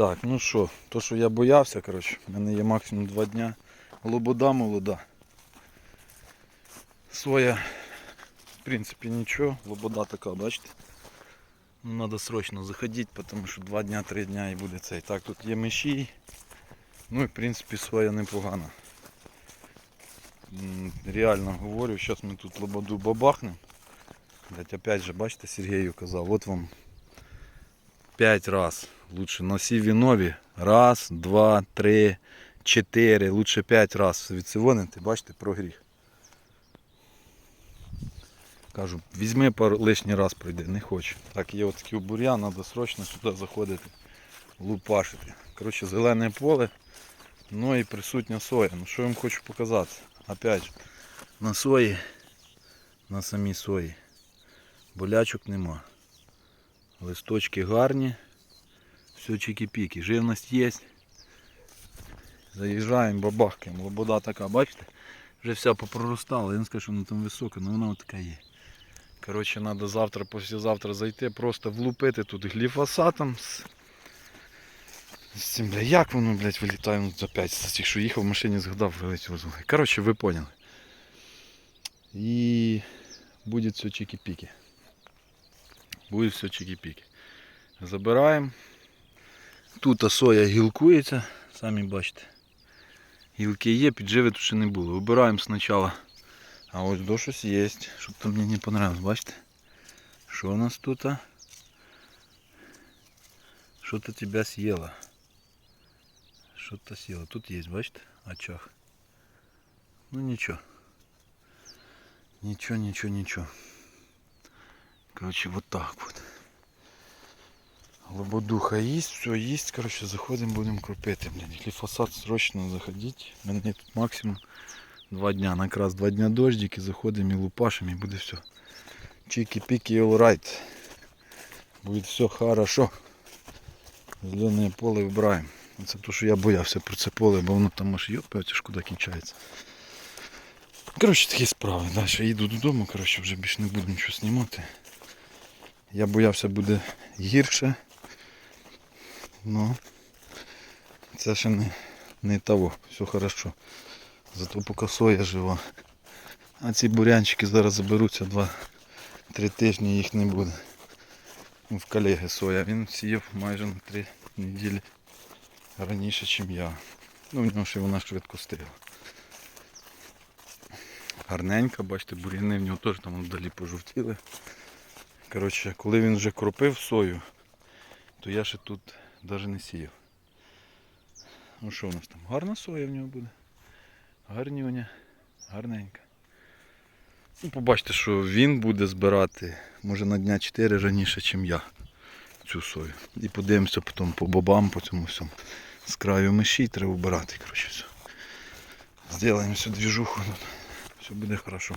Так, ну що, то що я боявся, коротше, в мене є максимум 2 дня. Лобода молода. Соя, в принципі, нічого, лобода така, бачите? Ну, треба срочно заходити, тому що 2 дня, 3 дня і буде цей. Так, тут є миші. Ну і в принципі соя непогана. Реально говорю, зараз ми тут лободу бабахнемо. Опять же, бачите, Сергію казав, от вам 5 раз. Лучше на сіві нові. Раз, два, три, чотири. Лучше 5 раз відсивонити, бачите, прогріх. Кажу, візьми пару лишній раз пройди, не хочу. Так, є от такий бур'ян, треба срочно сюди заходити, лупашити. Коротше, зелене поле, ну і присутня соя. Ну що я вам хочу показати? Опять на сої, на самій сої. Болячок нема. Листочки гарні. Все чики-піки. Живність є. Заїжджаємо, бабахкаємо. Лобода така, бачите? Вже вся попроростала. Я не скажу, що вона там висока, але вона така є. Коротше, треба завтра, післязавтра зайти, просто влупити тут гліфосатом. З... з цим, бля, як воно, блядь, вилітає ну, за 5 з тих, що їхав в машині, згадав, вилетіло з. Коротше, ви поняли. І буде все чики-піки. Буде все чики-піки. Забираємо. Тут соя гілкується, самі бачите. Гілки є, підживи тут ще не було. Вибираємо спочатку. А ось до щось є, щоб там мені не понравилось, бачите? Що у нас тут? а? Що-то тебя съело. Що-то съело. Тут є, бачите? Очаг. Ну нічого. Нічого, нічого, нічого. Короче, вот так вот. Лободуха їсть, все їсть, короче, заходимо, будемо кропити. Блін, гліфосат срочно заходіть. У мене тут максимум два дня. На якраз два дня дождики, заходимо і лупашимо і буде все. Чики-пики, alright. Буде все хорошо. Зелене поле вибираємо. Це то, що я боявся про це поле, бо воно там аж йопається, куди кінчається. Коротше, такі справи. Далі їду додому, коротше, вже більше не буду нічого знімати. Я боявся буде гірше. Ну це ще не, не того, все хорошо. Зато поки соя жива. А ці бурянчики зараз заберуться два-три тижні їх не буде. В колеги соя. Він сіяв майже на три неділі раніше, ніж я. Ну, в нього ще вона швидко стигла. Гарненька, бачите, бур'яни в нього теж там вдалі пожовтіли. Коротше, коли він вже кропив сою, то я ще тут навіть не сіяв. Ну що у нас там? Гарна соя в нього буде. Гарнюня, гарненька. Ну, побачите, що він буде збирати, може на дня 4 раніше, ніж я цю сою. І подивимося потім по бобам, по цьому всьому. З краю миші треба вбирати. Коротше, все. Зробимо всю двіжуху. Все буде хорошо.